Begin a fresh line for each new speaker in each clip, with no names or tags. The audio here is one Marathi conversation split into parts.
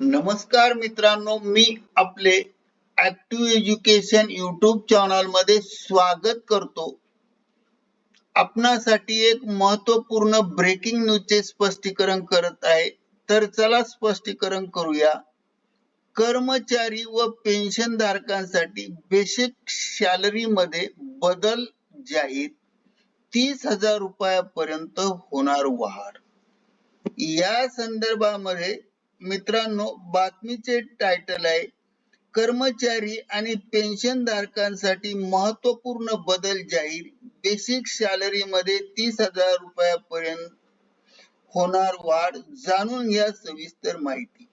नमस्कार मित्रांनो मी आपले ऍक्टिव्ह एज्युकेशन युट्यूब चॅनलमध्ये स्वागत करतो. आपणासाठी एक महत्त्वपूर्ण ब्रेकिंग न्यूजचे स्पष्टीकरण करत आहे. तर चला स्पष्टीकरण करूया. कर्मचारी व पेन्शन धारकांसाठी बेसिक सॅलरी मध्ये बदल जाहीर. तीस हजार रुपयापर्यंत होणार वाढ. या संदर्भामध्ये मित्रांनो बातमीचे टायटल आहे कर्मचारी आणि पेन्शन धारकांसाठी महत्त्वपूर्ण बदल जाहीर. बेसिक सॅलरी मध्ये तीस हजार रुपयापर्यंत होणार वाढ जाणून घ्या सविस्तर माहिती.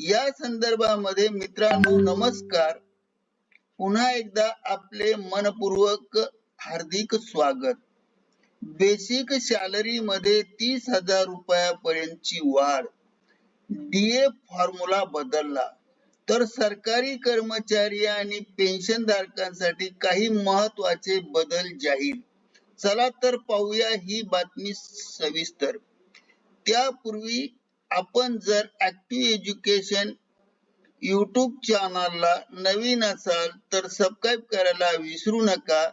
या संदर्भामध्ये मित्रांनो नमस्कार. पुन्हा एकदा आपले मनपूर्वक हार्दिक स्वागत. बेसिक सॅलरी मध्ये तीस हजार रुपयापर्यंतची वाढ डीए फॉर्म्युला बदलला. तर सरकारी कर्मचारी आणि पेन्शन धारकांसाठी काही महत्त्वाचे बदल जाहीर. चला तर पाहूया ही बातमी सविस्तर. त्यापूर्वी आपण जर ऍक्टिव्ह एज्युकेशन युट्यूब चॅनलला नवीन असाल तर सबस्क्राईब करायला विसरू नका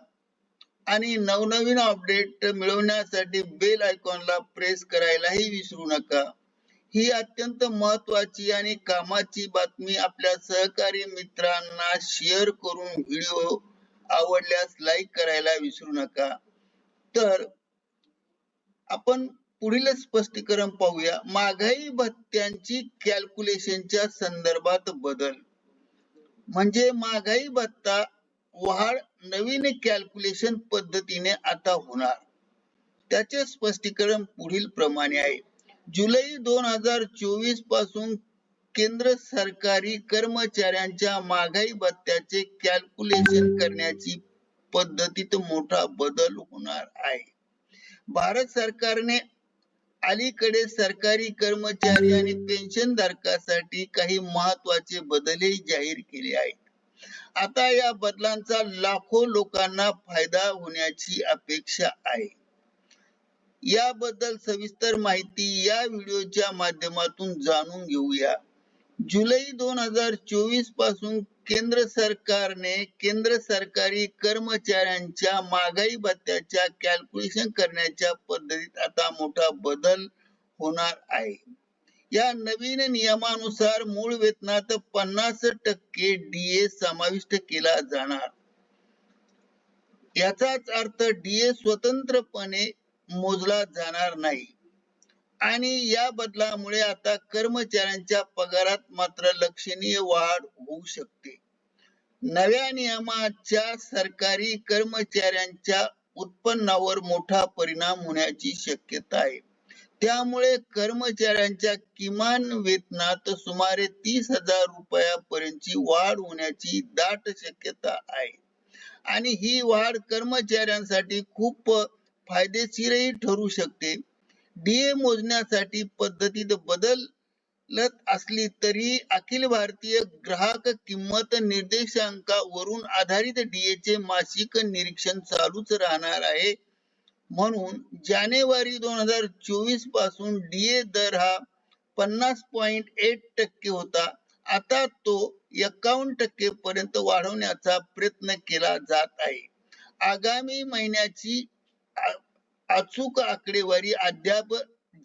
आणि नवनवीन अपडेट मिळवण्यासाठी बेल आयकॉनला प्रेस करायलाही विसरू नका. ही अत्यंत महत्वाची आणि कामाची बातमी आपल्या सहकारी मित्रांना शेअर करून व्हिडिओ आवडल्यास लाईक करायला विसरू नका. तर आपण पुढील स्पष्टीकरण पाहूया. महागाई भत्त्यांची कॅल्क्युलेशनच्या संदर्भात बदल. म्हणजे महागाई भत्ता वाढ नवीन कॅल्क्युलेशन पद्धतीने आता होणार. त्याचे स्पष्टीकरण पुढील प्रमाणे आहे. जुलै दोन हजार चोवीसपासून केंद्र सरकारी कर्मचाऱ्यांच्या महागाई भत्त्याचे कॅल्क्युलेशन करण्याची पद्धतीत मोठा बदल होणार आहे. भारत सरकारने अलीकडे सरकारी कर्मचारी आणि पेन्शन धारकासाठी काही महत्त्वाचे बदलही जाहीर केले आहेत. आता या बदलांचा लाखो लोकांना फायदा होण्याची अपेक्षा आहे. याबद्दल सविस्तर माहिती या व्हिडिओच्या माध्यमातून जाणून घेऊया. जुलै दोन हजार चोवीसपासून केंद्र सरकारने केंद्र सरकारी कर्मचाऱ्यांच्या महागाई भत्त्याच्या कॅल्क्युलेशन करण्याच्या पद्धतीत आता मोठा बदल होणार आहे. या नवीन नियमानुसार मूळ वेतनात पन्नास टक्के डीए समाविष्ट केला जाणार. याचाच अर्थ डीए स्वतंत्रपणे मोजला जाणार नाही. आणि या बदलामुळे आता कर्मचाऱ्यांच्या पगारात मात्र लक्षणीय वाढ होऊ शकते. नव्या नियमाच्या सरकारी कर्मचाऱ्यांच्या उत्पन्नावर मोठा परिणाम होण्याची शक्यता आहे. त्यामुळे कर्मचाऱ्यांच्या किमान वेतनात सुमारे तीस हजार रुपयापर्यंतची वाढ होण्याची दाट शक्यता आहे. आणि ही वाढ कर्मचाऱ्यांसाठी खूप फायदेशीरही ठरू शकते. डीए मोजण्यासाठी पद्धतीत बदलत असली तरी अखिल भारतीय ग्राहक किंमत निर्देशांकावरून आधारित डीए चे मासिक निरीक्षण चालूच राहणार आहे. म्हणून जानेवारी दोन हजार चोवीसपासून डीए दर हा पन्नास पॉइंट एट टक्के होता. आता तो एकावन्न टक्के पर्यंत वाढवण्याचा प्रयत्न केला जात आहे. आगामी महिन्याची अचूक आकडेवारी अद्याप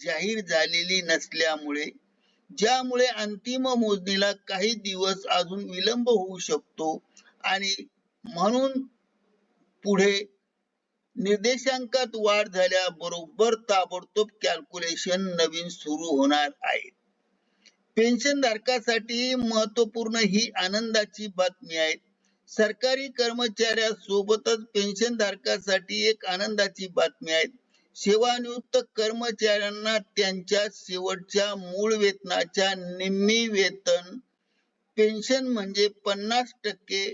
जाहीर झालेली नसल्यामुळे ज्यामुळे अंतिम मोजणीला काही दिवस अजून विलंब होऊ शकतो आणि म्हणून पुढे निर्देशांकात वाढ झाल्याबरोबर ताबडतोब कॅल्क्युलेशन नवीन सुरू होणार आहे. पेन्शन धारकासाठी महत्त्वपूर्ण ही आनंदाची बातमी आहे. सरकारी कर्मचाऱ्यासोबतच पेन्शन धारकासाठी एक आनंदाची बातमी आहे. सेवानिवृत्त कर्मचाऱ्यांना त्यांच्या शेवटच्या मूळ वेतनाच्या निम्मी वेतन पेन्शन म्हणजे पन्नास टक्के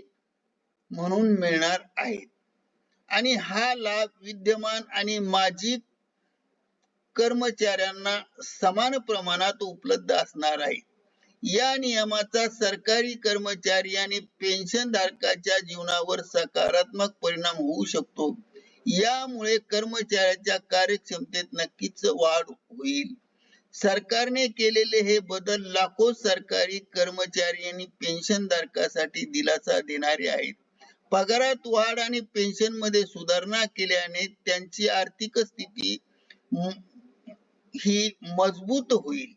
म्हणून मिळणार आहे. आणि हा लाभ विद्यमान आणि माजी कर्मचाऱ्यांना समान प्रमाणात उपलब्ध असणार आहे. या नियमाचा सरकारी कर्मचारी आणि पेन्शन धारकाच्या जीवनावर सकारात्मक परिणाम होऊ शकतो. यामुळे कर्मचाऱ्याच्या कार्यक्षमतेत नक्कीच वाढ होईल. सरकारने केलेले हे बदल लाखो सरकारी कर्मचारी आणि पेन्शनधारकासाठी दिलासा देणारे आहेत. पगारात वाढ आणि पेन्शनमध्ये सुधारणा केल्याने त्यांची आर्थिक स्थिती ही मजबूत होईल.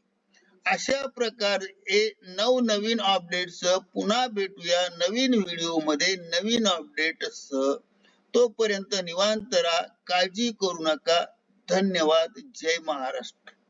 अशा प्रकारे नवनवीन अपडेट्स पुन्हा भेटूया नवीन व्हिडिओमध्ये नवीन अपडेट्स तोपर्यंत निवांत राहा काळजी करू नका. धन्यवाद. जय महाराष्ट्र.